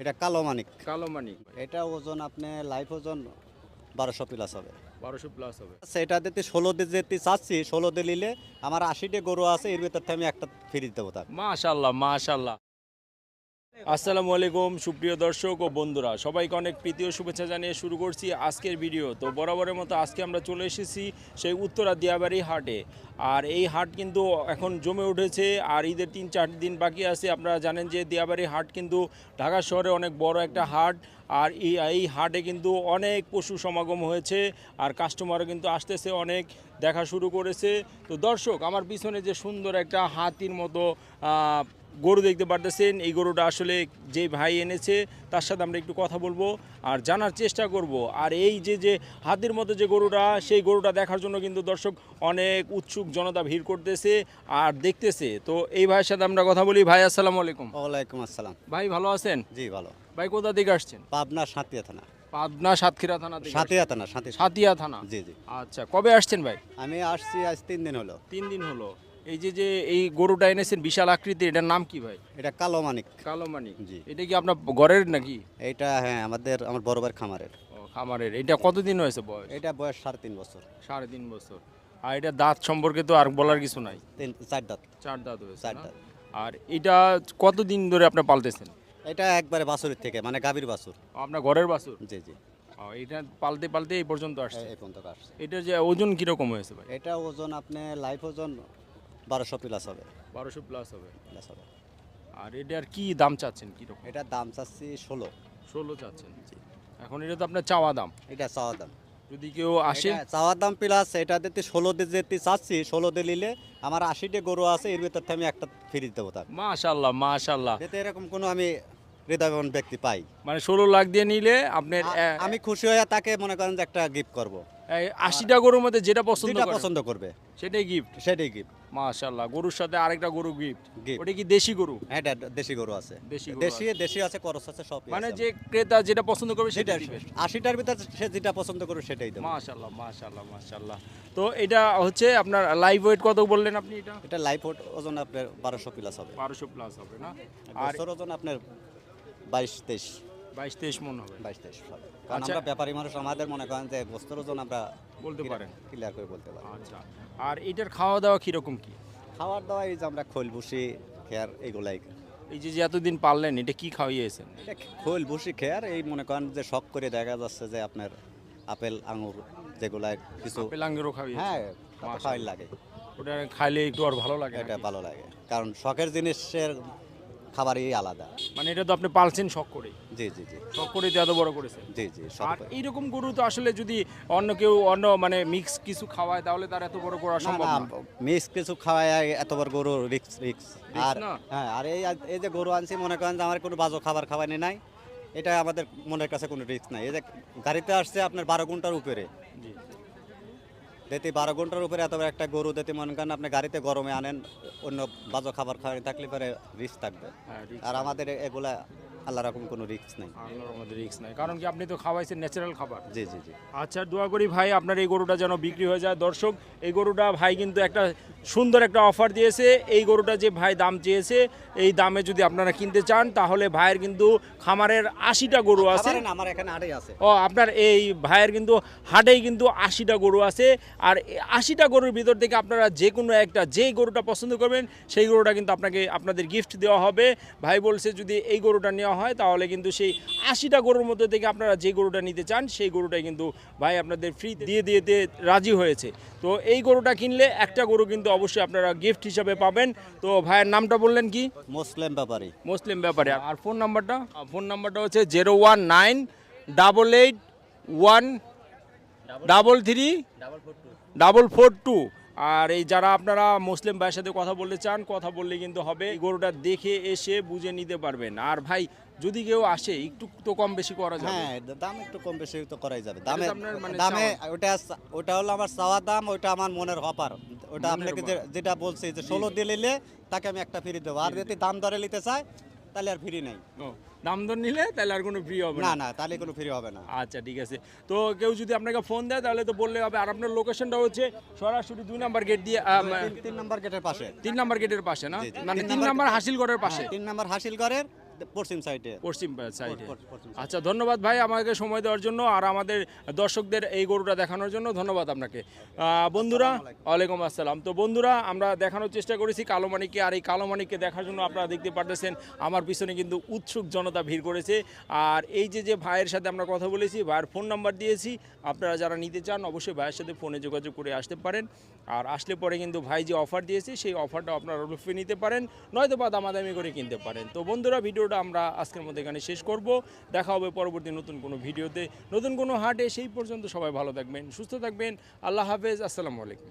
এটা কালো মানিক। কালো মানিক। এটা ওজন আপনি লাইফ ওজন বারোশো প্লাস হবে। বারোশো প্লাস হবে। সেটাতে দিতে ষোলো দিয়ে যেতে চাচ্ছি ষোলো দিয়ে নিলে আমার আশিটি গরু আছে এর ভিতর থেকে আমি একটা ফ্রি দেবো তার। মাশাল্লাহ মাশাল্লাহ। আসসালামু আলাইকুম, সুপ্রিয় দর্শক ও বন্ধুরা। সবাইকে অনেক প্রীতি ও শুভেচ্ছা জানিয়ে শুরু করছি আজকের ভিডিও। তো বরাবরের মতো আজকে আমরা চলে এসেছি সেই উত্তরা দিয়াবাড়ি হাটে। আর এই হাট কিন্তু এখন জমে উঠেছে, আর ঈদের তিন চার দিন বাকি আছে। আপনারা জানেন যে দিয়াবাড়ি হাট কিন্তু ঢাকা শহরে অনেক বড় একটা হাট, আর এই হাটে কিন্তু অনেক পশু সমাগম হয়েছে, আর কাস্টমারও কিন্তু আসতেছে অনেক, দেখা শুরু করেছে। তো দর্শক, আমার পিছনে যে সুন্দর একটা হাতির মতো গরু দেখতে পারতেছেন। এই গরুটা আসলে যে ভাই এনেছে তার সাথে আমরা একটু কথা বলব আর জানার চেষ্টা করব। আর এই যে যে হাতির মতো যে গরুটা সেই গরুটা দেখার জন্য কিন্তু দর্শক অনেক উৎসুক জনতা ভিড় করতেছে আর দেখতেছে। তো এই ভাইয়ের সাথে আমরা কথা বলি। ভাই আসসালামু আলাইকুম। ওয়ালাইকুম আসসালাম। ভাই ভালো আছেন? জি ভালো। ভাই কোথা থেকে আসছেন? পাবনা সাঁতিয়া থানা। পাবনা সাতক্ষীরা থানা সাতিয়া থানা সাঁতি সাতিয়া থানা? জি জি। আচ্ছা কবে আসছেন ভাই? আমি আসছি আজ তিন দিন হলো। তিন দিন হলো। এই যে যে এই গরুটা এনেছেন বিশাল আকৃতির এটার নাম কি ভাই? এটা কালো মানিক। কালো মানিক। জি। এটা কি আপনার ঘরের নাকি? এইটা হ্যাঁ আমাদের আমার বড় ভাইয়ের খামারের। ও, খামারের। এটা কতদিন হয়েছে বয়স? এটা বয়স সাড়ে তিন বছর। সাড়ে তিন বছর। আর এটা দাঁত সম্পর্কে তো আর বলার কিছু নাই? তিন চার দাঁত। চার দাঁত হয়েছে চার না? দাঁত। আর এটা কতদিন ধরে আপনি পালতেছেন? এটা একবারে বাছুরের থেকে মানে গাভীর বাছুর আপনার ঘরের বাছুর জি জি। ও, এটা পালতে পালতে এই পর্যন্ত আসছে? এই পর্যন্ত আসছে। এটা যে ওজন কীরকম হয়েছে ভাই? এটা ওজন আপনি লাইফ ওজন বারোশো প্লাস হবে। বারোশো প্লাস হবে। প্লাস হবে। আর এটার কি দাম চাচ্ছেন কীরকম? এটার দাম চাচ্ছি ষোলো। ষোলো চাচ্ছেন। এখন এটা তো আপনার চাওয়া দাম। এটা চাওয়া দাম। যদি কেউ আসে চাওয়া চাওয়ার দাম প্লাস এটা দিতে ষোলো দিয়ে যেতে চাচ্ছি ষোলো দিয়ে নিলে আমার আশিটা গরু আছে এর ভিতর থেকে আমি একটা ফ্রি দেবো তার। মাশাল্লাহ মাশাল্লাহ। এতে এরকম কোনো আমি হৃদয়বান ব্যক্তি পাই। মানে ষোলো লাখ দিয়ে নিলে আপনার আ- আমি খুশি হয়ে তাকে মনে করেন যে একটা গিফট করব। আশিটা গরুর মধ্যে যেটা পছন্দ পছন্দ করবে। সেটাই গিফট সেটাই গিফট মাশাল্লাহ গরুর সাথে আরেকটা গরু গিফট। ওটা কি দেশি গরু? হ্যাঁ দেশি গরু আছে। দেশি দেশি দেশি আছে করস আছে সব মানে যে ক্রেতা যেটা পছন্দ করবে সেটা আশিটার ভিতরে সে যেটা পছন্দ করবে সেটাই দেবো। মাশাল্লাহ মাশাল্লাহ মাশাল্লাহ তো এটা হচ্ছে আপনার লাইভ ওয়েট কত বললেন আপনি এটা? এটা লাইফ ওজন আপনার বারোশো প্লাস হবে। বারোশো প্লাস হবে না? আর ওজন আপনার বাইশ তেইশ। বাইশ তেইশ মন হবে। বাইশ তেইশ কারণ আচ্ছা। আমরা ব্যাপারী মানুষ আমাদের মনে করেন যে বস্তুর ওজন আমরা বলতে পারেন। ক্লিয়ার করে বলতে পারি। আচ্ছা। আর এটার খাওয়া দাওয়া কীরকম কি? খাওয়ার দাওয়া এই যে আমরা খোল ভুসি খেয়ার এগুলাই। এই যে এতদিন পারলেন এটা কি খাওয়িয়েছেন এটা খোল ভুসি খেয়ার এই মনে করেন যে শখ করে দেখা যাচ্ছে যে আপনার আপেল আঙুর যেগুলা কিছু পেলাঙ্গেরও খাওয়িয়েছেন হ্যাঁ মাশাআল্লাহ। খাওয়াই লাগে। ওটা খাইলে একটু আর ভালো লাগে এটা ভালো লাগে। কারণ শখের জিনিসের খাবারই আলাদা। মানে এটা তো আপনি পালছেন শখ করে জি জি জি। শখ করে তো এত বড় করেছেন। জি জি শখ আর করে। এইরকম গরু তো আসলে যদি অন্য কেউ অন্য মানে মিক্স কিছু খাওয়ায় তাহলে তার এত বড় করা না সম্ভব না। না মিক্স কিছু খাওয়ায় এত বড় গরু রিক্স রিক্স আর না? হ্যাঁ আর এই এই যে গরু আনছি মনে করেন যে আমার কোনো বাজো খাবার খাওয়ানি নাই এটা আমাদের মনের কাছে কোনো রিস্ক নাই। এই যে গাড়িতে আসছে আপনার বারো ঘণ্টার উপরে। জি। দিতে বারো ঘণ্টার উপরে এত একটা গরু দিতে মনে করেন আপনি গাড়িতে গরমে আনেন অন্য বাজো খাবার খাওয়ানি থাকলে পরে রিস্ক থাকবে। হ্যাঁ আর আমাদের এগুলা আল্লাহ রকম কোনো রিস্ক নেই। রিস্ক নাই। কারণ কি আপনি তো খাওয়াইছেন ন্যাচারাল খাবার। জি জি জি। আচ্ছা দোয়া করি ভাই আপনার এই গরুটা যেন বিক্রি হয়ে যায়। দর্শক এই গরুটা ভাই কিন্তু একটা সুন্দর একটা অফার দিয়েছে। এই গরুটা যে ভাই দাম চেয়েছে এই দামে যদি আপনারা কিনতে চান তাহলে ভাইয়ের কিন্তু খামারের আশিটা গরু আছে। আমার এখানে আড়াই আছে। ও আপনার এই ভাইয়ের কিন্তু হাটেই কিন্তু আশিটা গরু আছে। আর আশিটা গরুর ভিতর থেকে আপনারা যে কোনো একটা যেই গরুটা পছন্দ করবেন সেই গরুটা কিন্তু আপনাকে আপনাদের গিফট দেওয়া হবে। ভাই বলছে যদি এই গরুটা নেওয়া হয় তাহলে কিন্তু সেই আশিটা গরুর মধ্যে থেকে আপনারা যে গরুটা নিতে চান সেই গরুটাই কিন্তু ভাই আপনাদের ফ্রি দিয়ে দিতে রাজি হয়েছে। তো এই গরুটা কিনলে একটা গরু কিন্তু অবশ্যই আপনারা গিফট হিসাবে পাবেন। তো ভাইয়ের নামটা বললেন কি? মুসলিম ব্যাপারে। মুসলিম ব্যাপারে। আর ফোন নাম্বারটা ফোন নাম্বারটা হচ্ছে zero one nine double eight one double three double four two আর এই যারা আপনারা মুসলিম ভাইয়ের সাথে কথা বলতে চান কথা বললে কিন্তু হবে। গরুটা দেখে এসে বুঝে নিতে পারবেন। আর ভাই যদি কেউ আসে একটু তো কম বেশি করা যাবে। হ্যাঁ দাম একটু কম বেশি তো করাই যাবে। দামে মানে দামে ওটা ওটা হলো আমার চাওয়া দাম ওটা আমার মনের হপার ওটা আপনাকে যেটা বলছি যে ষোলো দিয়ে নিলে তাকে আমি একটা ফ্রি দেবো। আর যদি দাম দরে নিতে চায় তাহলে আর ফ্রি নেই। ও, দাম দর নিলে তাহলে আর কোনো ফ্রি হবে না না। না তাহলে কোনো ফ্রি হবে না। আচ্ছা ঠিক আছে। তো কেউ যদি আপনাকে ফোন দেয় তাহলে তো বললে হবে। আর আপনার লোকেশনটা হচ্ছে সরাসরি দুই নাম্বার গেট দিয়ে তিন- নাম্বার গেটের পাশে। তিন নাম্বার গেটের পাশে না। মানে তিন নাম্বার- হাসিলগড়ের হাসিল ঘরের পাশে। তিন নাম্বার হাসিল ঘরের পশ্চিম সাইডে পশ্চিম সাইডে আচ্ছা ধন্যবাদ ভাই আমাকে সময় দেওয়ার জন্য আর আমাদের দর্শকদের এই গরুটা দেখানোর জন্য ধন্যবাদ আপনাকে। বন্ধুরা ওয়ালাইকুম আসসালাম। তো বন্ধুরা আমরা দেখানোর চেষ্টা করেছি কালোমানিককে আর এই কালোমানিককে দেখার জন্য আপনারা দেখতে পারতেছেন আমার পিছনে কিন্তু উৎসুক জনতা ভিড় করেছে। আর এই যে যে ভাইয়ের সাথে আমরা কথা বলেছি ভাইয়ের ফোন নাম্বার দিয়েছি আপনারা যারা নিতে চান অবশ্যই ভাইয়ের সাথে ফোনে যোগাযোগ করে আসতে পারেন। আর আসলে পরে কিন্তু ভাই যে অফার দিয়েছে সেই অফারটা আপনারা লুফে নিতে পারেন নয়তো বা দামাদামি করে কিনতে পারেন। তো বন্ধুরা ভিডিওটা আমরা আজকের মধ্যে এখানে শেষ করব। দেখা হবে পরবর্তী নতুন কোনো ভিডিওতে। নতুন কোনো হাটে সেই পর্যন্ত সবাই ভালো থাকবেন, সুস্থ থাকবেন। আল্লাহ হাফেজ, আসসালামু আলাইকুম।